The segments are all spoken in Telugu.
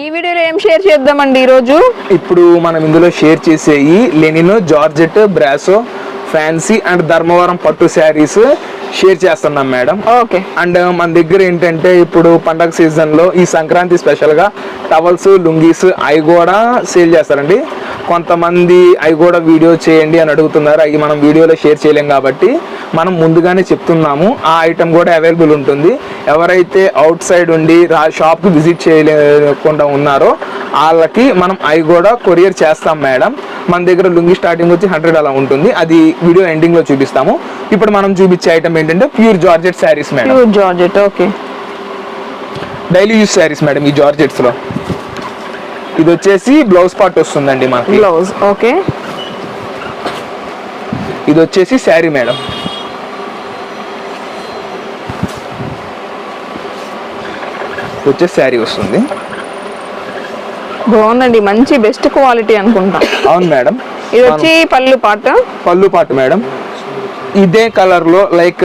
ఈ వీడియోలో ఏం షేర్ చేద్దామండి ఈరోజు? ఇప్పుడు మనం ఇందులో షేర్ చేసేవి linen georgette brasso fancy and Dharmavaram పట్టు శారీస్ షేర్ చేస్తున్నాం మేడం. ఓకే. అండ్ మన దగ్గర ఏంటంటే ఇప్పుడు పండగ సీజన్లో ఈ సంక్రాంతి స్పెషల్గా టవల్స్ లుంగీస్ అవి కూడా సేల్ చేస్తారండి. కొంతమంది అవి కూడా వీడియో చేయండి అని అడుగుతున్నారు. అవి మనం వీడియోలో షేర్ చేయలేం కాబట్టి మనం ముందుగానే చెప్తున్నాము. ఆ ఐటమ్ కూడా అవైలబుల్ ఉంటుంది. ఎవరైతే అవుట్ సైడ్ ఉండి రా షాప్కి విజిట్ చేయలేకుండా ఉన్నారో వాళ్ళకి మనం అవి కూడా కొరియర్ చేస్తాం మేడం. మన దగ్గర లుంగి స్టార్టింగ్ వచ్చి హండ్రెడ్ అలా ఉంటుంది. అది వీడియో ఎండింగ్లో చూపిస్తాము. ఇప్పుడు మనం చూపించే ఐటమ్ ఏంటంటే pure georgette saris madam. Pure georgette okay daily use saris madam ఈ జార్జెట్స్లో. ఇది వచ్చేసి బ్లౌజ్ పార్ట్ వస్తుందండి మనకి బ్లౌజ్ ఓకే. ఇది వచ్చేసి శారీ మేడం. వచ్చేసి శారీ వస్తుంది. బాగుందండి మంచి బెస్ట్ క్వాలిటీ అనుకుంటా. అవును మేడం. ఇది వచ్చి పళ్ళు పాట పళ్ళు పాటు మేడం. ఇదే కలర్లో లైక్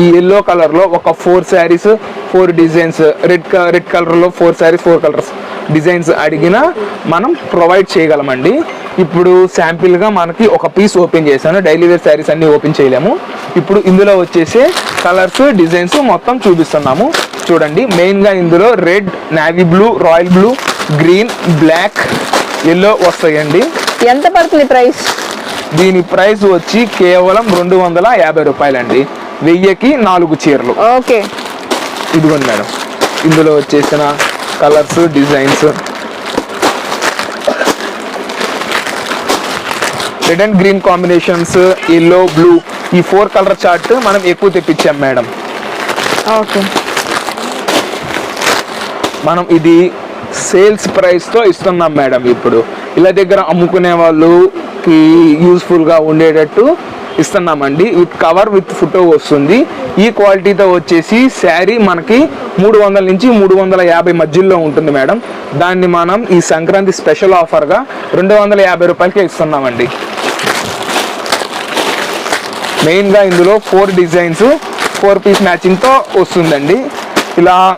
ఈ ఎల్లో కలర్లో ఒక four saris four designs red red కలర్లో four saris four colours. Designs అడిగినా మనం ప్రొవైడ్ చేయగలమండి. ఇప్పుడు శాంపిల్గా మనకి ఒక పీస్ ఓపెన్ చేశాను. డైలీ వేర్ శారీస్ అన్ని ఓపెన్ చేయలేము. ఇప్పుడు ఇందులో వచ్చేసి కలర్స్ డిజైన్స్ మొత్తం చూపిస్తున్నాము. చూడండి మెయిన్గా ఇందులో red navy blue royal blue green black yellow వస్తాయండి. ఎంత పడుతుంది ప్రైస్? దీని ప్రైస్ వచ్చి కేవలం రెండు వందల యాభై రూపాయలండి. వెయ్యికి నాలుగు చీరలు. ఓకే. ఇదిగోండి మేడం. ఇందులో వచ్చేసిన colours designs. Red and green combinations yellow blue ఈ ఫోర్ కలర్ చార్ట్ మనం ఎక్కువ తెప్పించాం మేడం ఓకే. మనం ఇది సేల్స్ ప్రైస్తో ఇస్తున్నాం మేడం ఇప్పుడు. ఇలా దగ్గర అమ్ముకునే వాళ్ళకి యూస్ఫుల్గా ఉండేటట్టు ఇస్తున్నామండి. విత్ కవర్ విత్ ఫోటో వస్తుంది. ఈ క్వాలిటీతో వచ్చేసి శారీ మనకి మూడు వందల నుంచి మూడు వందల యాభై మధ్యలో ఉంటుంది మేడం. దాన్ని మనం ఈ సంక్రాంతి స్పెషల్ ఆఫర్గా రెండు వందల యాభై రూపాయలకే ఇస్తున్నామండి. మెయిన్గా ఇందులో ఫోర్ డిజైన్స్ ఫోర్ పీస్ మ్యాచింగ్తో వస్తుందండి. ఇలా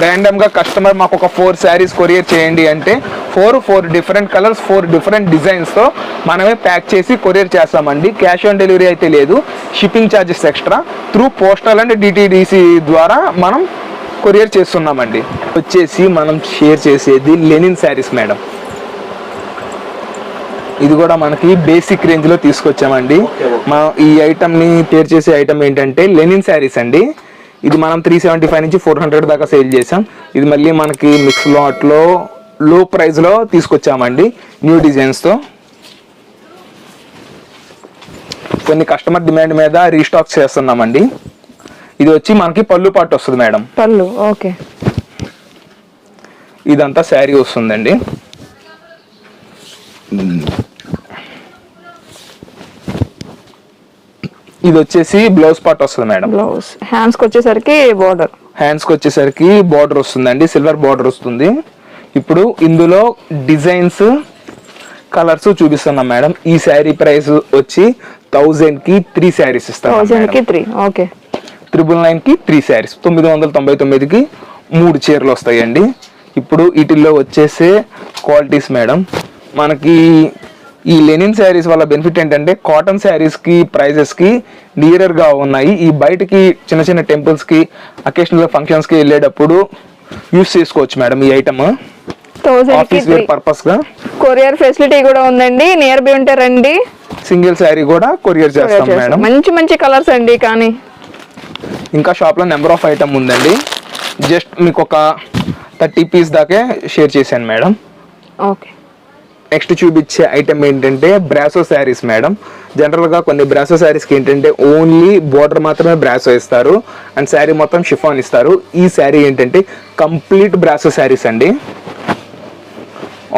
ర్యాండమ్గా కస్టమర్ మాకు ఒక ఫోర్ శారీస్ కొరియర్ చేయండి అంటే four four different colours four different డిజైన్స్తో మనమే ప్యాక్ చేసి కొరియర్ చేస్తామండి. క్యాష్ ఆన్ డెలివరీ అయితే లేదు. Shipping charges extra. Through postal and DTDC ద్వారా మనం కొరియర్ చేస్తున్నామండి. వచ్చేసి మనం షేర్ చేసేది లెనిన్ శారీస్ మేడం. ఇది కూడా మనకి బేసిక్ రేంజ్లో తీసుకొచ్చామండి మనం ఈ ఐటమ్ని పేరు చేసే ఐటమ్ ఏంటంటే లెనిన్ శారీస్ అండి. ఇది మనం త్రీ సెవెంటీ ఫైవ్ నుంచి ఫోర్ హండ్రెడ్ దాకా సేల్ చేసాం ఇది మళ్ళీ మనకి మిక్స్ లాట్ లో లో ప్రైస్లో తీసుకొచ్చామండి న్యూ డిజైన్స్తో. కొన్ని కస్టమర్ డిమాండ్ మీద రీస్టాక్ చేస్తున్నామండి. ఇది వచ్చి మనకి పళ్ళు పాటు వస్తుంది మేడం. పళ్ళు ఓకే. ఇదంతా శారీ వస్తుందండి. ఇది వచ్చేసి బ్లౌజ్ పార్ట్ వస్తుంది మేడం. బ్లౌజ్. హ్యాండ్స్కి వచ్చేసరికి బార్డర్ హ్యాండ్స్కి వచ్చేసరికి బార్డర్ వస్తుందండి. సిల్వర్ బార్డర్ వస్తుంది. ఇప్పుడు ఇందులో డిజైన్స్ కలర్స్ చూపిస్తున్నాం మేడం. ఈ శారీ ప్రైస్ వచ్చి థౌజండ్కి త్రీ శారీస్ ఇస్తాం ఓకే. త్రిబుల్ నైన్కి త్రీ శారీస్. తొమ్మిది వందల తొంభై తొమ్మిదికి మూడు చీరలు వస్తాయండి. ఇప్పుడు వీటిల్లో వచ్చేసే క్వాలిటీస్ మేడం. మనకి ఈ లెనిన్ శారీస్ వల్ల బెనిఫిట్ ఏంటంటే కాటన్ శారీస్కి ప్రైజెస్కి నియరర్గా ఉన్నాయి. ఈ బయటకి చిన్న చిన్న టెంపుల్స్కి అకేషనల్ ఫంక్షన్స్కి వెళ్ళేటప్పుడు యూస్ చేసుకోవచ్చు మేడం ఈ ఐటమ్ ఆఫీస్ వేర్ పర్పస్గా కొరియర్ ఫెసిలిటీ కూడా ఉందండి. నియర్ బై ఉంటే రండి. సింగిల్ శారీ కూడా కొరియర్ చేస్తాం మేడం. మంచి మంచి కలర్స్ అండి కానీ. ఇంకా షాప్లో నెంబర్ ఆఫ్ ఐటమ్ ఉందండి. జస్ట్ మీకు ఒక థర్టీ పీస్ దాకే షేర్ చేశాను మేడం. ఓకే నెక్స్ట్ చూపించే ఐటమ్ ఏంటంటే బ్రాసో శారీస్ మేడం జనరల్గా కొన్ని బ్రాసో శారీస్కి ఏంటంటే ఓన్లీ బోర్డర్ మాత్రమే బ్రాసో ఇస్తారు. అండ్ శారీ మొత్తం షిఫాన్ ఇస్తారు. ఈ శారీ ఏంటంటే కంప్లీట్ బ్రాసో శారీస్ అండి.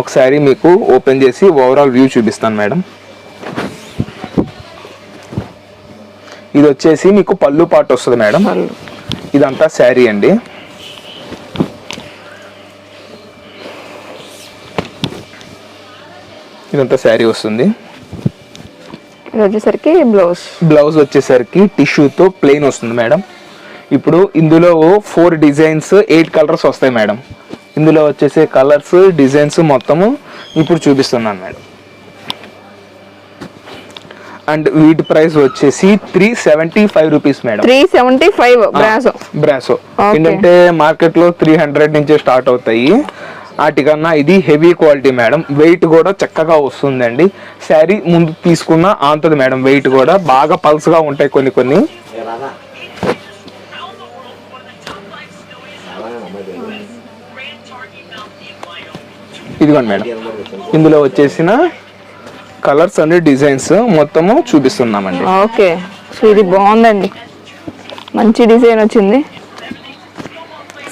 ఒకసారి మీకు ఓపెన్ చేసి ఓవరాల్ వ్యూ చూపిస్తాను మేడం ఇది వచ్చేసి మీకు పళ్ళు పాటు వస్తుంది మేడం. ఇదంతా శారీ అండి. ఇదంతా శారీ వస్తుంది. ఇది వచ్చేసరికి బ్లౌజ్. బ్లౌజ్ వచ్చేసరికి టిష్యూతో ప్లెయిన్ వస్తుంది మేడం. ఇప్పుడు ఇందులో ఫోర్ డిజైన్స్ ఎయిట్ కలర్స్ వస్తాయి మేడం. ఇందులో వచ్చేసే కలర్స్ డిజైన్స్ మొత్తము ఇప్పుడు చూపిస్తున్నాను మేడం. అండ్ వీటి ప్రైస్ వచ్చేసి three seventy five rupees madam. Three seventy five brasso. Brasso. ఏంటంటే మార్కెట్లో త్రీ హండ్రెడ్ నుంచే స్టార్ట్ అవుతాయి. వాటికన్నా ఇది హెవీ క్వాలిటీ మేడం. వెయిట్ కూడా చక్కగా వస్తుందండి. శారీ ముందు తీసుకున్న ఆంతది మేడం. వెయిట్ కూడా బాగా పల్స్గా ఉంటాయి కొన్ని కొన్ని. ఇదిగోండి మేడం. ఇందులో వచ్చేసిన కలర్స్ అండ్ డిజైన్స్ మొత్తము చూపిస్తున్నామండి. ఓకే. సో ఇది బాగుందండి. మంచి డిజైన్ వచ్చింది.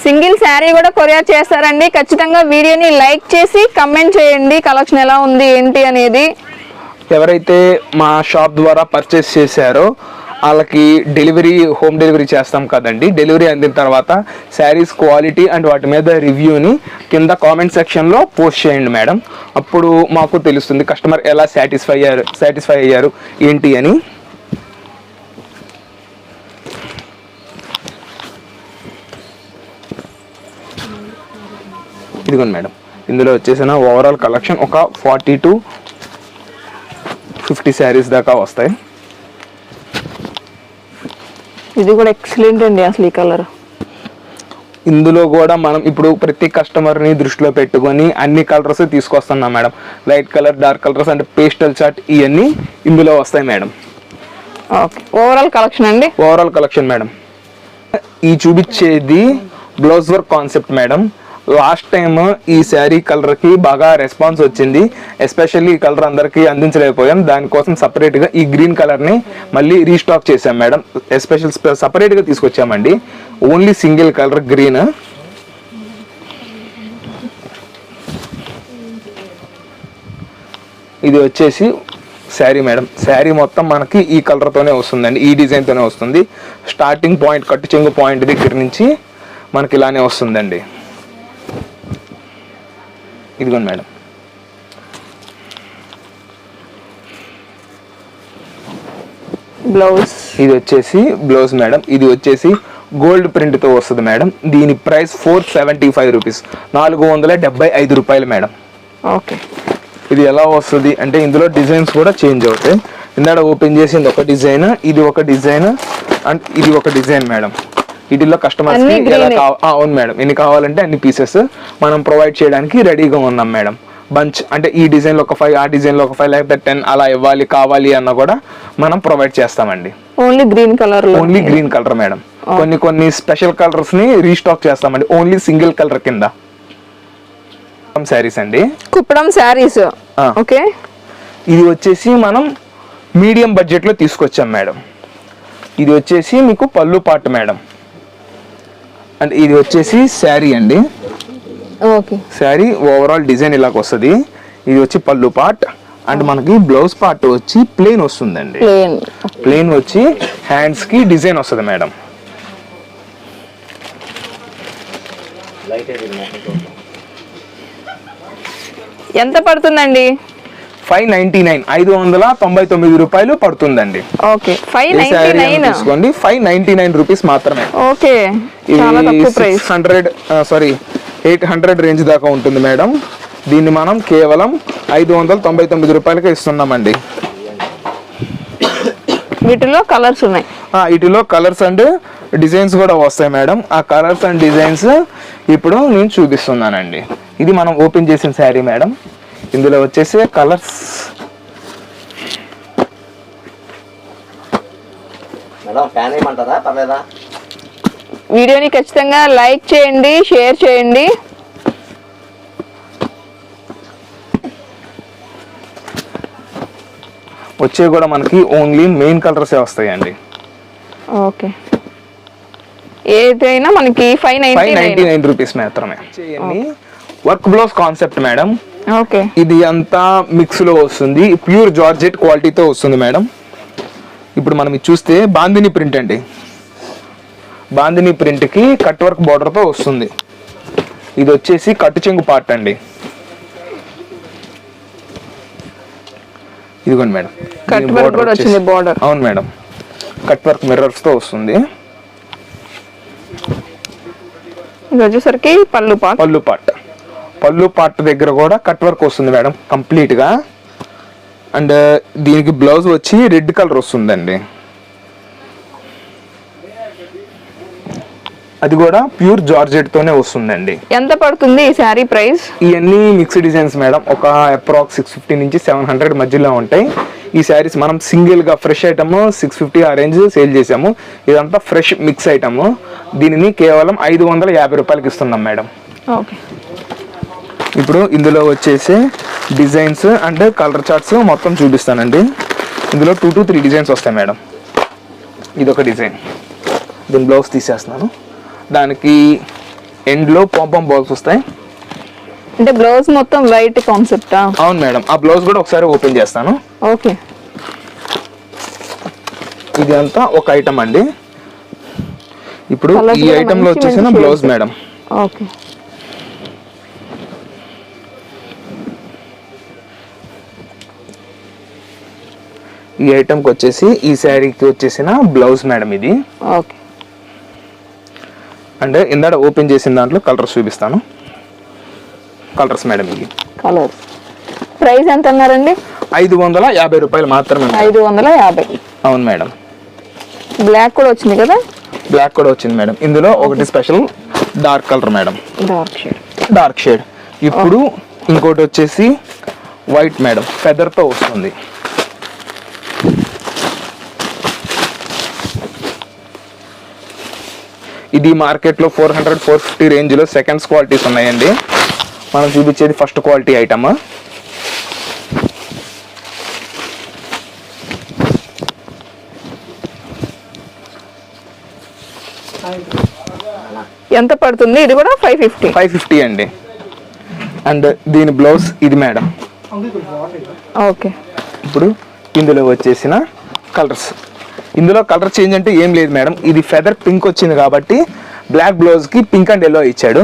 సింగిల్ శారీ కూడా కొరియర్ చేస్తారండి. ఖచ్చితంగా వీడియోని లైక్ చేసి కమెంట్ చేయండి. కలెక్షన్ ఎలా ఉంది ఏంటి అనేది. ఎవరైతే మా షాప్ ద్వారా పర్చేస్ చేశారో వాళ్ళకి డెలివరీ హోమ్ డెలివరీ చేస్తాం కదండి. డెలివరీ అందిన తర్వాత శారీస్ క్వాలిటీ అండ్ వాటి మీద రివ్యూని కింద కామెంట్ సెక్షన్లో పోస్ట్ చేయండి మేడం. అప్పుడు మాకు తెలుస్తుంది కస్టమర్ ఎలా సాటిస్ఫై అయ్యారు సాటిస్ఫై అయ్యారు ఏంటి అని. ఇదిగోండి మేడం. ఇందులో వచ్చేసిన ఓవరాల్ కలెక్షన్ ఒక ఫార్టీ టు ఫిఫ్టీ శారీస్ దాకా వస్తాయి. ఇది కూడా ఎక్సలెంట్ అండి అసలు ఈ కలర్ ఇందులో కూడా మనం ఇప్పుడు ప్రతి కస్టమర్ని దృష్టిలో పెట్టుకొని అన్ని కలర్స్ తీసుకొస్తున్నాం madam. Light colour dark colours అంటే పేస్టల్ చార్ట్ ఇవన్నీ ఇందులో వస్తాయి మేడం. ఓకే. ఓవరాల్ కలెక్షన్ అండి? Overall collection madam. ఈ చూపించేది blouse work concept madam. Last time ఈ శారీ కలర్కి బాగా రెస్పాన్స్ వచ్చింది. ఎస్పెషల్లీ ఈ కలర్ అందరికీ అందించలేకపోయాం. దానికోసం సపరేట్గా ఈ గ్రీన్ కలర్ని మళ్ళీ రీస్టాక్ చేసాం మేడం. ఎస్పెషల్ సపరేట్గా తీసుకొచ్చామండి. ఓన్లీ సింగిల్ కలర్ గ్రీన్ ఇది వచ్చేసి శారీ మేడం. శారీ మొత్తం మనకి ఈ కలర్తోనే వస్తుందండి. ఈ డిజైన్తోనే వస్తుంది. స్టార్టింగ్ పాయింట్ కట్టు చెంగు పాయింట్ దగ్గర నుంచి మనకి ఇలానే వస్తుందండి. ఇదిగోండి మేడం. బ్లౌజ్. ఇది వచ్చేసి బ్లౌజ్ మేడం. ఇది వచ్చేసి గోల్డ్ ప్రింట్తో వస్తుంది మేడం. దీని price four seventy five rupees. నాలుగు వందల డెబ్బై ఐదు రూపాయలు మేడం. ఓకే. ఇది ఎలా వస్తుంది అంటే ఇందులో డిజైన్స్ కూడా చేంజ్ అవుతాయి. ఇందాక ఓపెన్ చేసింది ఒక డిజైన్ ఇది ఒక డిజైన్ అండ్ ఇది ఒక డిజైన్ మేడం. వీటిల్లో కస్టమర్స్. అవును మేడం. ఎన్ని కావాలంటే అన్ని పీసెస్ మనం ప్రొవైడ్ చేయడానికి రెడీగా ఉన్నాం మేడం. బంచ్ అంటే ఈ డిజైన్లో ఒక ఫైవ్ ఆ డిజైన్లో ఒక ఫైవ్ లేకపోతే టెన్ అలా ఇవ్వాలి కావాలి అన్న కూడా మనం ప్రొవైడ్ చేస్తామండి. Only green colour only green colour madam. కొన్ని కొన్ని స్పెషల్ కలర్స్ని రీస్టాక్ చేస్తామండి. ఓన్లీ సింగిల్ కలర్ కింద. శారీస్ అండి. కుప్పడం శారీస్. ఓకే. ఇది వచ్చేసి మనం మీడియం బడ్జెట్లో తీసుకొచ్చాం మేడం. ఇది వచ్చేసి మీకు పళ్ళు పాటు మేడం. అండ్ ఇది వచ్చేసి శారీ అండి. ఓకే. శారీ ఓవరాల్ డిజైన్ ఇలాగ వస్తుంది. ఇది వచ్చి పళ్ళు పార్ట్ అండ్ మనకి బ్లౌజ్ పార్ట్ వచ్చి ప్లెయిన్ వస్తుందండి. ప్లేన్ ప్లెయిన్ వచ్చి హ్యాండ్స్కి డిజైన్ వస్తుంది మేడం. ఎంత పడుతుందండి? ఫైవ్ నైన్టీ నైన్ ఐదు వందల తొంభై తొమ్మిది రూపాయలు పడుతుందండి. ఓకే ఫైవ్ తీసుకోండి ఫైవ్ నైన్టీ నైన్ రూపీస్ మాత్రమే. Okay price. Hundred sorry eight hundred range దాకా ఉంటుంది మేడం. దీన్ని మనం కేవలం ఐదు వందల తొంభై తొమ్మిది రూపాయలకి ఇస్తున్నామండి. వీటిలో కలర్స్ ఉన్నాయి. వీటిలో కలర్స్ అండ్ డిజైన్స్ కూడా వస్తాయి మేడం. ఆ కలర్స్ అండ్ డిజైన్స్ ఇప్పుడు నేను చూపిస్తున్నానండి. ఇది మనం ఓపెన్ చేసిన శారీ మేడం. ఇందులో వచ్చేసి కలర్స్. వీడియోని ఖచ్చితంగా లైక్ చేయండి షేర్ చేయండి. వచ్చే కూడా మనకి ఓన్లీ మెయిన్ కలర్సే వస్తాయండి. ఓకే. ఏదైనా మనకి ఫైవ్ నైన్టీ నైన్. రూపీస్ మాత్రమే. Work blouse concept madam. ఇది అంతా మిక్స్లో వస్తుంది. ప్యూర్ జార్జెట్ క్వాలిటీతో వస్తుంది మేడం. ఇప్పుడు మనం ఇది చూస్తే బాందిని ప్రింట్ అండి. బాందిని ప్రింట్కి కట్ వర్క్ border తో వస్తుంది. ఇది వచ్చేసి కట్టు చెంగు పార్ట్ అండి. ఇదిగోండి మేడం. work border కూడా వచ్చింది border. అవును మేడం. కట్ వర్క్ మిర్రర్స్తో వస్తుంది. ఇది వచ్చేసరికి పళ్ళు పాట్ పళ్ళు పార్ట్. పళ్ళు పార్ట్ దగ్గర కూడా కట్ వర్క్ వస్తుంది మేడం కంప్లీట్గా. అండ్ దీనికి బ్లౌజ్ వచ్చి రెడ్ కలర్ వస్తుందండి. అది కూడా ప్యూర్ జార్జెట్ తోనే వస్తుందండి. ఎంత పడుతుంది ఈ శారీ ప్రైస్ ఇవన్నీ మిక్స్ డిజైన్స్ మేడం ఒక అప్రాక్స్ సిక్స్ ఫిఫ్టీ నుంచి సెవెన్ హండ్రెడ్ మధ్యలో ఉంటాయి. ఈ శారీస్ మనం సింగిల్గా ఫ్రెష్ ఐటమ్ సిక్స్ ఫిఫ్టీ ఆ రేంజ్ సేల్ చేసాము ఇదంతా ఫ్రెష్ మిక్స్ ఐటమ్ దీనిని కేవలం ఐదు వందల యాభై రూపాయలకి ఇస్తున్నాం మేడం. ఓకే. ఇప్పుడు ఇందులో వచ్చేసి డిజైన్స్ అండ్ కలర్ చార్ట్స్ మొత్తం చూపిస్తానండి. ఇందులో టూ టు త్రీ డిజైన్స్ వస్తాయి మేడం. ఇది ఒక డిజైన్. దీని బ్లౌజ్ తీసేస్తున్నాను. దానికి ఎండ్లో పాంపం బాల్స్ వస్తాయి. అంటే బ్లౌజ్ మొత్తం వైట్ కాన్సెప్టా? అవును మేడం. ఆ బ్లౌజ్ కూడా ఒకసారి ఓపెన్ చేస్తాను. ఓకే. ఇది అంతా ఒక ఐటమ్ అండి. ఇప్పుడు ఈ ఐటమ్లో వచ్చేసిన బ్లౌజ్. మేడం. ఓకే. ఈ ఐటమ్కి వచ్చేసి ఈ శారీకి వచ్చేసిన బ్లౌజ్ మేడం ఇది. ఓకే. అంటే ఇందాక ఓపెన్ చేసిన దాంట్లో కలర్స్ చూపిస్తాను. కలర్స్ మేడం ఇది కలర్స్ ప్రైస్ ఎంత అన్నారండి? ఐదు వందల యాభై రూపాయలు మాత్రమే. ఐదు వందల యాభై. అవును మేడం బ్లాక్ కూడా వచ్చింది కదా? బ్లాక్ కూడా వచ్చింది మేడం ఇందులో ఒకటి special dark colour madam dark shade dark shade ఇప్పుడు ఇంకోటి వచ్చేసి వైట్ మేడం ఫెదర్తో వస్తుంది. ఇది మార్కెట్లో ఫోర్ హండ్రెడ్ ఫోర్ ఫిఫ్టీ రేంజ్లో సెకండ్స్ క్వాలిటీస్ ఉన్నాయండి. మనం చూపించేది ఫస్ట్ క్వాలిటీ ఐటమ్. ఎంత పడుతుంది? ఇది కూడా ఫైవ్ ఫిఫ్టీ. ఫైవ్ ఫిఫ్టీ అండి. అండ్ దీని బ్లౌజ్ ఇది మేడం. ఓకే. ఇప్పుడు ఇందులో వచ్చేసిన కలర్స్. ఇందులో కలర్ చేంజ్ అంటే ఏం లేదు మేడం. ఇది ఫెదర్ పింక్ వచ్చింది కాబట్టి బ్లాక్ బ్లౌజ్కి పింక్ అండ్ ఎల్లో ఇచ్చాడు.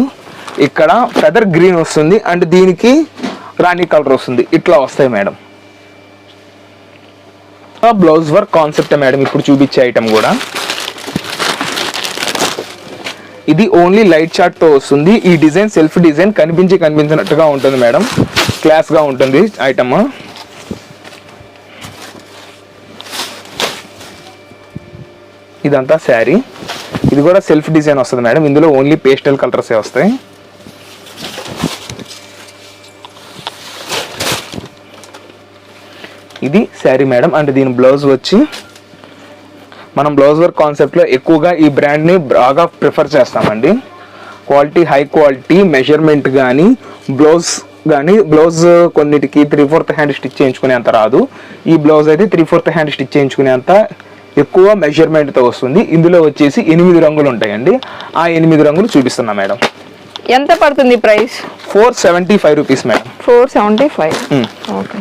ఇక్కడ ఫెదర్ గ్రీన్ వస్తుంది అండ్ దీనికి రాణి కలర్ వస్తుంది. ఇట్లా వస్తాయి madam. Blouse work concept madam ఇప్పుడు చూపించే ఐటమ్ కూడా. ఇది ఓన్లీ లైట్ చార్ట్తో వస్తుంది. ఈ డిజైన్ సెల్ఫ్ డిజైన్ కనిపించి కనిపించినట్టుగా ఉంటుంది మేడం. క్లాస్గా ఉంటుంది ఐటమ్ ఇదంతా శారీ. ఇది కూడా సెల్ఫ్ డిజైన్ వస్తుంది మేడం. ఇందులో ఓన్లీ పేస్టల్ కలర్సే వస్తాయి. ఇది శారీ మేడం. అండ్ దీని బ్లౌజ్ వచ్చి మనం బ్లౌజ్ వర్క్ కాన్సెప్ట్లో ఎక్కువగా ఈ బ్రాండ్ని బాగా ప్రిఫర్ చేస్తామండి. క్వాలిటీ హై క్వాలిటీ మెజర్మెంట్ కానీ బ్లౌజ్ కానీ బ్లౌజ్ కొన్నిటికి త్రీ ఫోర్త్ హ్యాండ్ స్టిచ్ చేయించుకునే అంత రాదు. ఈ బ్లౌజ్ అయితే త్రీ ఫోర్త్ హ్యాండ్ స్టిచ్ చేయించుకునే అంత ఎక్కువ మెజర్మెంట్తో వస్తుంది. ఇందులో వచ్చేసి ఎనిమిది రంగులు ఉంటాయండి. ఆ ఎనిమిది రంగులు చూపిస్తున్నా మేడం. ఎంత పడుతుంది price? Four seventy five rupees madam. Four seventy five. Okay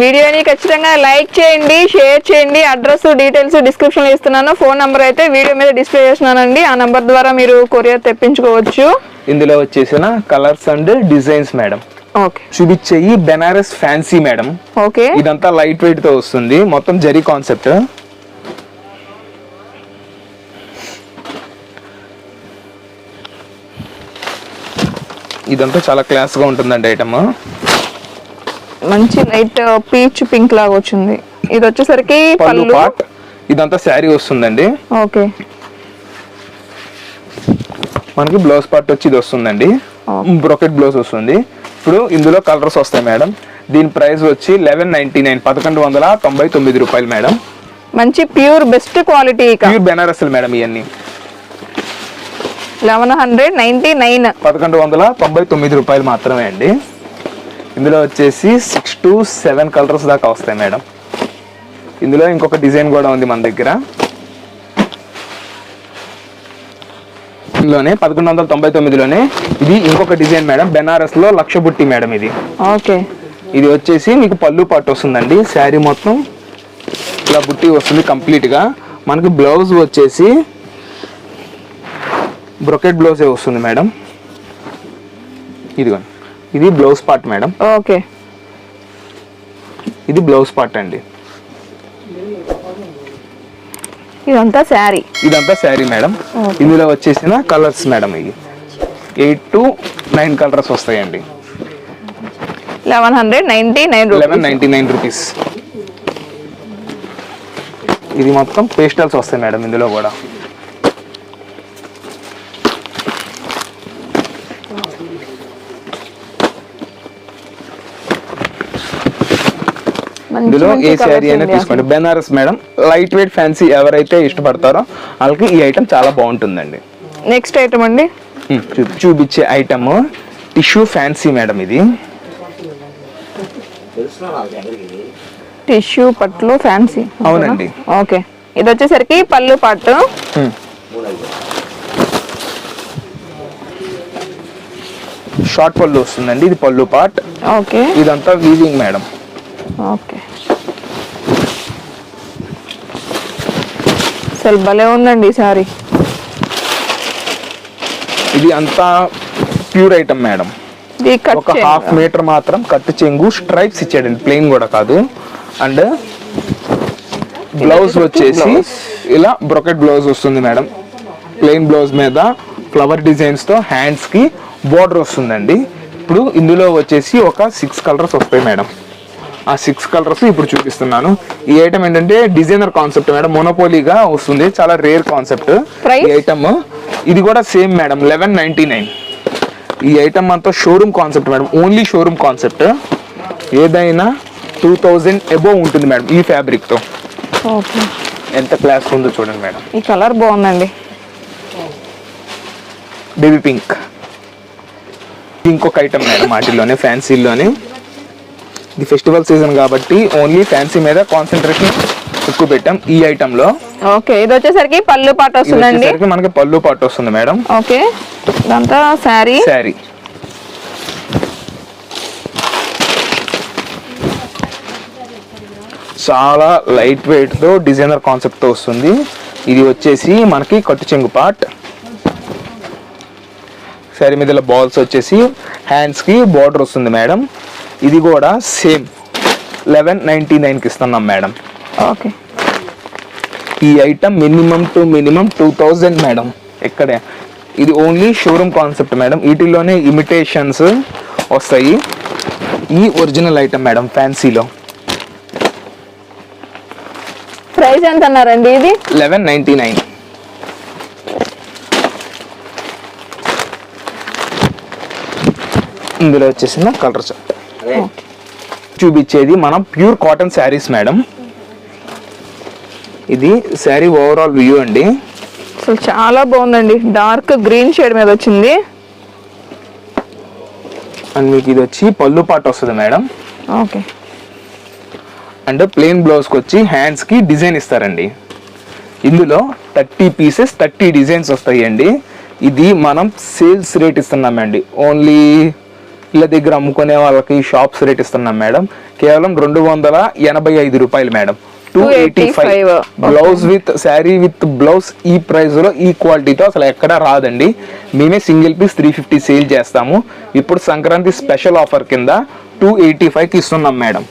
వీడియోని ఖచ్చితంగా లైక్ చేయండి షేర్ చేయండి. అడ్రస్ డీటెయిల్స్ డిస్క్రిప్షన్లో ఇస్తున్నాను. ఫోన్ నెంబర్ అయితే వీడియో మీద డిస్ప్లే చేస్తున్నానండి. ఆ నెంబర్ ద్వారా మీరు కొరియర్ తెప్పించుకోవచ్చు. ఇందులో వచ్చేసిన కలర్స్ అండ్ డిజైన్స్ మేడం. చూపించేయి బెనారస్ ఫ్యాన్సీ మేడం. ఓకే. ఇదంతా లైట్ వెయిట్తో వస్తుంది. మొత్తం జరీ కాన్సెప్ట్. ఇదంతా చాలా క్లాస్గా ఉంటుందండి ఐటమ్ మంచి లైట్ పీచ్ పింక్ లాగా వచ్చింది. ఇది వచ్చేసరికి పళ్ళు పాట్ ఇదంతా శారీ వస్తుందండి. ఓకే. మనకి బ్లౌజ్ పార్ట్ వచ్చి ఇది వస్తుందండి. బ్రొకెట్ బ్లౌజ్ వస్తుంది. ఇప్పుడు ఇందులో కలర్స్ వస్తాయి మేడం. దీని ప్రైస్ వచ్చి లెవెన్ నైన్టీ నైన్ పదకొండు వందల తొంభై తొమ్మిది రూపాయలు మేడం. మంచి pure best quality pure Banaras madam ఇవన్నీ లెవెన్ హండ్రెడ్ నైన్టీ నైన్. పదకొండు వందల తొంభై తొమ్మిది రూపాయలు మాత్రమే అండి. ఇందులో వచ్చేసి సిక్స్ టు సెవెన్ కలర్స్ దాకా వస్తాయి మేడం. ఇందులో ఇంకొక డిజైన్ కూడా ఉంది మన దగ్గర. ఇందులోనే పదకొండు వందల తొంభై తొమ్మిదిలోనే ఇది ఇంకొక డిజైన్ మేడం బెనారస్లో లక్ష బుట్టి మేడం ఇది. ఓకే. ఇది వచ్చేసి మీకు పళ్ళు పట్టు వస్తుందండి శారీ మొత్తం ఇలా బుట్టి వస్తుంది కంప్లీట్గా మనకి బ్లౌజ్ వచ్చేసి బ్రొకెట్ బ్లౌజే వస్తుంది మేడం. ఇదిగోండి ఇది బ్లౌజ్ పార్ట్ మేడం. ఓకే. ఇది బ్లౌజ్ పార్ట్ అండి. ఇదంతా శారీ. ఇదంతా శారీ మేడం. ఇందులో వచ్చేసిన కలర్స్ మేడం ఇవి. ఎయిట్ టు నైన్ కలర్స్ వస్తాయండి. Eleven hundred ninety nine eleven ninety nine rupees. ఇది మొత్తం పేస్టల్స్ వస్తాయి మేడం ఇందులో కూడా. ఇందులో ఏ శారీ అయినా తీసుకోండి. Banaras madam light weight fancy ఎవరైతే ఇష్టపడతారో వాళ్ళకి ఈ ఐటమ్ చాలా బాగుంటుందండి. నెక్స్ట్ ఐటమ్ అండి. చూపించే ఐటమ్ టిష్యూ ఫ్యాన్సీ మేడం ఇది. టిష్యూ పట్లు ఫ్యాన్సీ అవునండి. ఓకే. ఇది వచ్చేసరికి పళ్ళు పట్టు షార్ట్ పళ్ళు వస్తుందండి ఇది పళ్ళు పార్ట్ ఓకే. ఇదంతా వీవింగ్ మేడం. ఓకే. అసలు భలే ఉందండి సారీ. ఇది అంతా ప్యూర్ ఐటమ్ మేడం. ఇది కట్ ఒక హాఫ్ మీటర్ మాత్రం కట్టు చెంగు స్ట్రైప్స్ ఇచ్చాడండి ప్లెయిన్ కూడా కాదు. అండ్ బ్లౌజ్ వచ్చేసి ఇలా బ్రొకెట్ బ్లౌజ్ వస్తుంది మేడం. ప్లెయిన్ బ్లౌజ్ మీద ఫ్లవర్ డిజైన్స్తో హ్యాండ్స్కి బోర్డర్ వస్తుందండి. ఇప్పుడు ఇందులో వచ్చేసి ఒక సిక్స్ కలర్స్ వస్తాయి మేడం. ఆ సిక్స్ కలర్స్ ఇప్పుడు చూపిస్తున్నాను. ఈ ఐటమ్ ఏంటంటే డిజైనర్ కాన్సెప్ట్ మేడం మొనోపోలీగా వస్తుంది. చాలా రేర్ కాన్సెప్ట్? ఈ ఐటమ్ ఇది కూడా same madam eleven ninety nine ఈ ఐటమ్ అంతా showroom concept madam only showroom concept ఏదైనా టూ థౌజండ్ అబోవ్ ఉంటుంది మేడం ఈ ఫ్యాబ్రిక్తో. ఓకే. ఎంత క్లాస్ ఉందో చూడండి మేడం. ఈ కలర్ బాగుందండి. బేబీ పింక్ ఇంకొక ఐటమ్ మేడం వాటిల్లోనే ఫ్యాన్సీలోనే ఇది ఫెస్టివల్ సీజన్ కాబట్టి ఓన్లీ ఫ్యాన్సీ మీద కాన్సన్ట్రేషన్ ఎక్కువ పెట్టాం ఈ ఐటమ్లో. ఓకే ఇది వచ్చేసరికి పళ్ళు పాట వస్తుందండి. మనకి పళ్ళు పాటు వస్తుంది మేడం. ఓకే ఇదంతా శారీ. శారీ. చాలా లైట్ వెయిట్తో డిజైనర్ కాన్సెప్ట్తో వస్తుంది. ఇది వచ్చేసి మనకి కట్టు చెంగు పార్ట్ శారీ మీద బాల్స్ వచ్చేసి హ్యాండ్స్కి బార్డర్ వస్తుంది మేడం. ఇది కూడా సేమ్. లెవెన్ నైన్టీ కి ఇస్తున్నాం మేడం. ఓకే. ఈ item minimum two minimum two thousand madam. ఎక్కడే? ఇది ఓన్లీ షోరూమ్ కాన్సెప్ట్ మేడం. వీటిల్లోనే ఇమిటేషన్స్ వస్తాయి. ఈ ఒరిజినల్ ఐటమ్ మేడం ఫ్యాన్సీలో. ప్రైస్ ఎంత అన్నారండి ఇది? లెవెన్ నైంటీ నైన్ ఇందులో వచ్చేసిన కలర్ చార్ట్. చూపించేది మనం ప్యూర్ కాటన్ శారీస్ మేడం. ఇది శారీ ఓవరాల్ వ్యూ అండి. అసలు చాలా బాగుందండి. డార్క్ గ్రీన్ షేడ్ మీద వచ్చింది. అండ్ మీకు ఇది వచ్చి పళ్ళు పాట వస్తుంది మేడం. ఓకే. అండ్ ప్లెయిన్ బ్లౌజ్కి వచ్చి హ్యాండ్స్కి డిజైన్ ఇస్తారండి. ఇందులో థర్టీ పీసెస్ థర్టీ డిజైన్స్ వస్తాయండి. ఇది మనం సేల్స్ రేట్ ఇస్తున్నామండి. ఓన్లీ ఇళ్ళ దగ్గర అమ్ముకునే వాళ్ళకి షాప్స్ రేట్ ఇస్తున్నాం మేడం కేవలం రెండు వందల ఎనభై ఐదు రూపాయలు madam two eighty five 285. Blouse with sari with blouse ఈ ప్రైస్లో ఈ క్వాలిటీతో అసలు ఎక్కడ రాదండి. మేమే single piece three fifty sale చేస్తాము. ఇప్పుడు సంక్రాంతి స్పెషల్ ఆఫర్ కింద టూ ఎయిటీ ఫైవ్కి ఇస్తున్నాం మేడం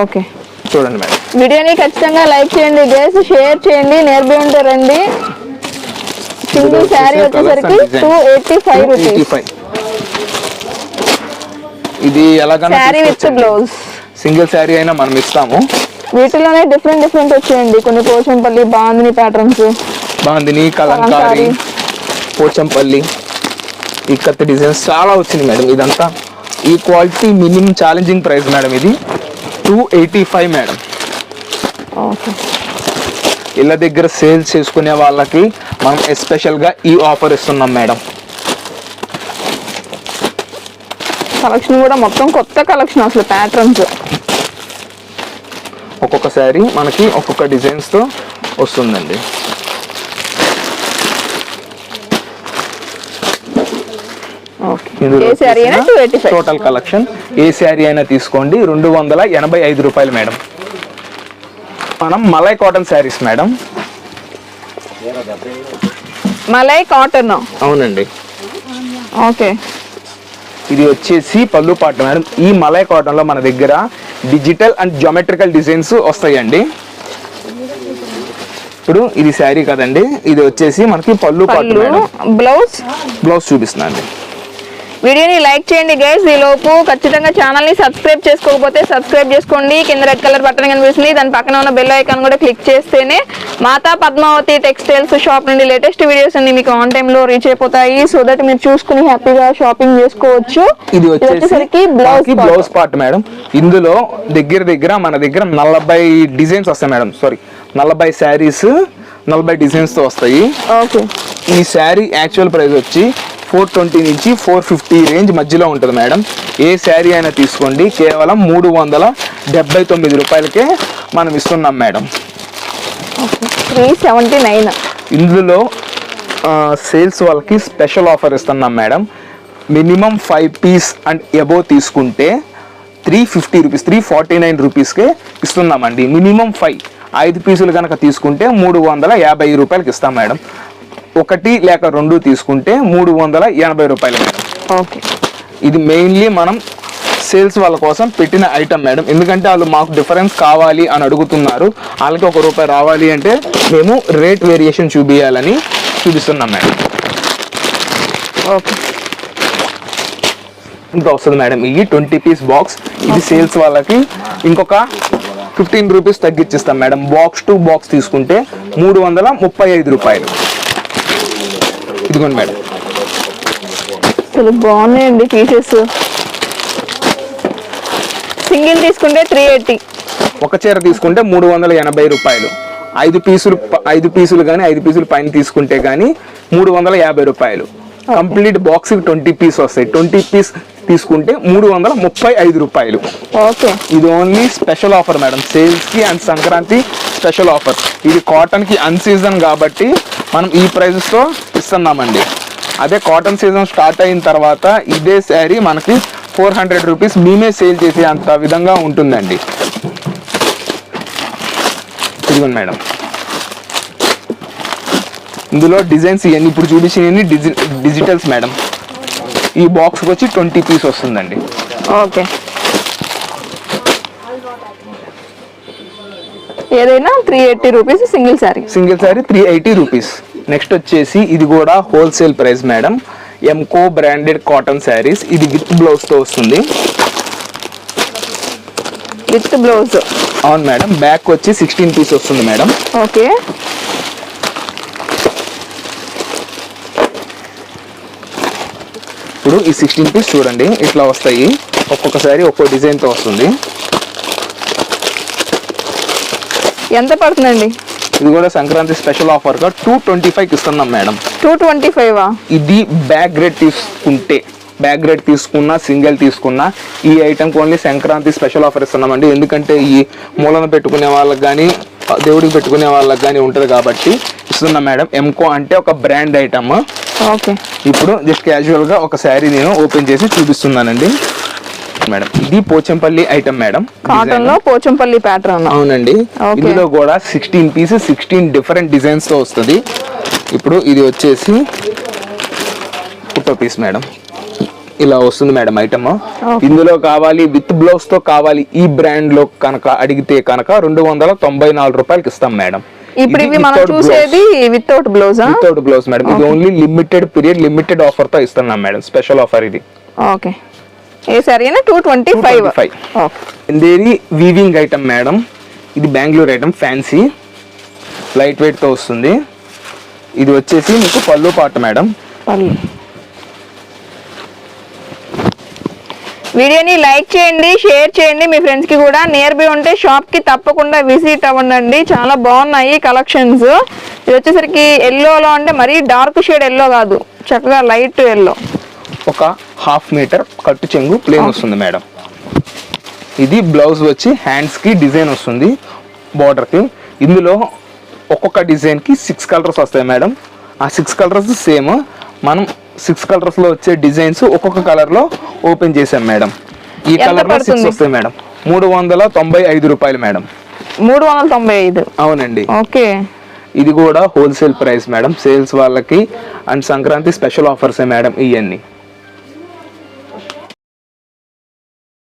ఓకే. చూడండి మేడం వీడియోని ఖచ్చితంగా లైక్ చేయండి గేస్ షేర్ చేయండి నేర్పి ఉంటారండి. సింగిల్ శారీ వచ్చేసరికి టూ ఎయిటీ ఫైవ్ రూపీస్ ఇది ఎలాగైనా సింగిల్ శారీ అయినా మనం ఇస్తాము. వీటిలోనే డిఫరెంట్ డిఫరెంట్ వచ్చాయండి. కొన్ని పోచంపల్లి బాందిని ప్యాటర్న్స్ బాందిని కలంకారీ. పోచంపల్లి ఇక్కత్ డిజైన్స్ చాలా వచ్చింది మేడం. ఇదంతా ఈ quality minimum challenging price madam ఇది. Two eighty five madam. Okay ఇళ్ళ దగ్గర సేల్స్ చేసుకునే వాళ్ళకి మనం ఎస్పెషల్గా ఈ ఆఫర్ ఇస్తున్నాం మేడం. కలెక్షన్ కూడా మొత్తం కొత్త కలెక్షన్ అసలు ప్యాటర్న్స్ ఒక్కొక్క శారీ మనకి ఒక్కొక్క డిజైన్స్తో వస్తుందండి. టోటల్ కలెక్షన్ ఏ శారీ అయినా తీసుకోండి రెండు వందల ఎనభై ఐదు రూపాయలు మేడం. మనం malai cotton saris madam. Malai cotton. అవునండి. ఓకే ఇది వచ్చేసి పళ్ళు పాట మేడం. ఈ మలై కాటన్లో మన దగ్గర డిజిటల్ అండ్ జామెట్రికల్ డిజైన్స్ వస్తాయండి. ఇప్పుడు ఇది శారీ కదండి. ఇది వచ్చేసి మనకి పళ్ళు పాట పళ్ళు బ్లౌజ్? బ్లౌజ్ చూపిస్తున్నాను. వీడియోని లైక్ చేయండి గైస్ ఈ లోపు ఖచ్చితంగా ఛానల్ని సబ్స్క్రైబ్ చేసుకోకపోతే సబ్స్క్రైబ్ చేసుకోండి. కింద రెడ్ కలర్ బటన్ కనిపిస్తుంది. దాని పక్కన ఉన్న బెల్ ఐకాన్ కూడా క్లిక్ చేస్తేనే మాతా పద్మావతి టెక్స్టైల్స్ షాప్ నుండి లేటెస్ట్ వీడియోస్ అన్ని మీకు ఆన్ టైమ్లో రీచ్ అయిపోతాయి. సో దట్ మీరు చూసుకుని హ్యాపీగా షాపింగ్ చేసుకోవచ్చు. ఇది వచ్చేసి వచ్చేసరికి బ్లౌజ్ బ్లౌజ్ పార్ట్ మేడం ఇందులో దగ్గర దగ్గర మన దగ్గర నలభై డిజైన్స్ వస్తాయి మేడం సారీ నలభై శారీస్ నలభై డిజైన్స్తో వస్తాయి. ఓకే ఈ శారీ యాక్చువల్ ప్రైస్ వచ్చి ఫోర్ ట్వంటీ నుంచి ఫోర్ ఫిఫ్టీ రేంజ్ మధ్యలో ఉంటుంది మేడం. ఏ శారీ అయినా తీసుకోండి. కేవలం మూడు వందల డెబ్బై తొమ్మిది రూపాయలకే మనం ఇస్తున్నాం మేడం. Three seventy nine. ఇందులో సేల్స్ వాళ్ళకి స్పెషల్ ఆఫర్ ఇస్తున్నాం madam. Minimum five piece and above తీసుకుంటే three fifty rupees three forty nine రూపీస్కే ఇస్తున్నామండి. మినిమం ఫైవ్ ఐదు పీసులు కనుక తీసుకుంటే మూడు వందల యాభై రూపాయలకి ఇస్తాం మేడం. ఒకటి లేక రెండు తీసుకుంటే మూడు వందల ఎనభై రూపాయలు మేడం. ఓకే. ఇది మెయిన్లీ మనం సేల్స్ వాళ్ళ కోసం పెట్టిన ఐటమ్ మేడం. ఎందుకంటే వాళ్ళు మాకు డిఫరెన్స్ కావాలి అని అడుగుతున్నారు. వాళ్ళకి ఒక రూపాయి రావాలి అంటే మేము రేట్ వేరియేషన్ చూపించాలని చూపిస్తున్నాం మేడం. ఓకే. ఇంకా వస్తుంది మేడం. ఇది ట్వంటీ పీస్ బాక్స్. ఇది సేల్స్ వాళ్ళకి ఇంకొక ఫిఫ్టీన్ రూపీస్ తగ్గించిస్తాం మేడం. బాక్స్ టు బాక్స్ తీసుకుంటే మూడు వందల ముప్పై ఐదు రూపాయలు. ఇదిగోండి మేడం. అసలు బాగున్నాయండి పీసెస్. సింగిల్ తీసుకుంటే త్రీ ఎయిటీ ఒక చీర తీసుకుంటే మూడు వందల ఎనభై రూపాయలు. ఐదు పీసులు ఐదు పీసులు కానీ ఐదు పీసులు పైన తీసుకుంటే కానీ మూడు వందల యాభై రూపాయలు. కంప్లీట్ బాక్స్ ట్వంటీ పీస్ వస్తాయి. ట్వంటీ పీస్ తీసుకుంటే మూడు వందల ముప్పై ఐదు రూపాయలు. ఓకే. ఇది ఓన్లీ స్పెషల్ ఆఫర్ మేడం. సేల్స్కి అండ్ సంక్రాంతి స్పెషల్ ఆఫర్. ఇది కాటన్కి అన్ సీజన్ కాబట్టి మనం ఈ ప్రైజెస్తో ఇస్తున్నామండి. అదే కాటన్ సీజన్ స్టార్ట్ అయిన తర్వాత ఇదే శారీ మనకి ఫోర్ హండ్రెడ్ రూపీస్ మేమే సేల్ చేసే అంత విధంగా ఉంటుందండి. ఇదిగోండి మేడం. ఇందులో డిజైన్స్ ఇవన్నీ ఇప్పుడు చూపించినవి డిజి డిజిటల్స్ మేడం. ఈ బాక్స్కి వచ్చి ట్వంటీ పీస్ వస్తుందండి. ఓకే. ఏదైనా three eighty rupees single sari single sari three eighty rupees next వచ్చేసి ఇది కూడా హోల్సేల్ ప్రైస్ మేడం ఎంకో బ్రాండెడ్ కాటన్ శారీస్ ఇది విత్ బ్లౌజ్తో వస్తుంది. విత్ బ్లౌజ్ అవును మేడం బ్యాక్ వచ్చి సిక్స్టీన్ పీస్ వస్తుంది మేడం ఓకే ఇప్పుడు ఈ సిక్స్టీన్ పీస్ చూడండి. ఇట్లా వస్తాయి. ఒక్కొక్క శారీ ఒక్కో డిజైన్తో వస్తుంది. ఎంత పడుతుందండి? ఇది కూడా సంక్రాంతి స్పెషల్ ఆఫర్గా టూ ట్వంటీ ఫైవ్కి ఇస్తున్నాం మేడం. టూ ట్వంటీ ఫైవా? ఇది బ్యాక్ గ్రేడ్ తీసుకుంటే బ్యాక్ గ్రేడ్ తీసుకున్నా సింగిల్ తీసుకున్నా ఈ ఐటమ్కి ఓన్లీ సంక్రాంతి స్పెషల్ ఆఫర్ ఇస్తున్నామండి. ఎందుకంటే ఈ మూలన పెట్టుకునే వాళ్ళకి కానీ దేవుడికి పెట్టుకునే వాళ్ళకి కానీ ఉంటుంది కాబట్టి ఇస్తున్నాం మేడం. ఎంకో అంటే ఒక బ్రాండ్ ఐటమ్. ఓకే. ఇప్పుడు జస్ట్ క్యాజువల్గా ఒక శారీ నేను ఓపెన్ చేసి చూపిస్తున్నానండి. మేడం ఇది పోచంపల్లి ఐటమ్ మేడం కాటన్లో పోచంపల్లి ప్యాటర్న్ అవునండి. ఇందులో కూడా సిక్స్టీన్ పీసెస్ సిక్స్టీన్ డిఫరెంట్ డిజైన్స్తో వస్తుంది. ఇప్పుడు ఇది వచ్చేసి పుట్టో పీస్ మేడం ఇలా వస్తుంది మేడం ఐటమ్ ఇందులో కావాలి విత్ బ్లౌజ్తో కావాలి ఈ బ్రాండ్లో కనుక అడిగితే కనుక రెండు వందల తొంభై నాలుగు రూపాయలకి ఇస్తాం మేడం ఇప్పుడు ఇవి మనం చూసేది వితౌట్ బ్లౌజా వితౌట్ బ్లౌజ్ మేడం ఇది ఓన్లీ లిమిటెడ్ పీరియడ్ లిమిటెడ్ ఆఫర్తో ఇస్తున్నాం మేడం స్పెషల్ ఆఫర్ ఇది. ఓకే ఏ sari two twenty five 225. Okay ఇందేది weaving item madam ఇది బెంగళూరు ఐటమ్ ఫ్యాన్సీ లైట్ వెయిట్తో వస్తుంది. ఇది వచ్చేసి మీకు పళ్ళు పాట మేడం పళ్ళు. వీడియోని లైక్ చేయండి షేర్ చేయండి. మీ ఫ్రెండ్స్కి కూడా నియర్ బై ఉంటే షాప్కి తప్పకుండా విజిట్ అవ్వండి చాలా బాగున్నాయి కలెక్షన్స్ ఇది వచ్చేసరికి ఎల్లోలో అంటే మరీ డార్క్ షేడ్ ఎల్లో కాదు. చక్కగా లైట్ ఎల్లో ఒక హాఫ్ మీటర్ కట్టు చెంగు ప్లేన్ వస్తుంది మేడం ఇది బ్లౌజ్ వచ్చి హ్యాండ్స్కి డిజైన్ వస్తుంది border కి. ఇందులో ఒక్కొక్క డిజైన్కి సిక్స్ కలర్స్ వస్తాయి మేడం ఆ సిక్స్ కలర్స్ సేమ్ మనం సిక్స్ కలర్స్లో వచ్చే డిజైన్స్ ఒక్కొక్క కలర్లో ఓపెన్ చేసాం మేడం ఈ ఎంత కలర్లో సిక్స్? వస్తాయి మేడం మూడు వందల తొంభై ఐదు రూపాయలు మేడం మూడు వందల తొంభై ఐదు. అవునండి. ఓకే. ఇది కూడా హోల్సేల్ ప్రైస్ మేడం సేల్స్ వాళ్ళకి అండ్ సంక్రాంతి స్పెషల్ ఆఫర్సే మేడం ఇవన్నీ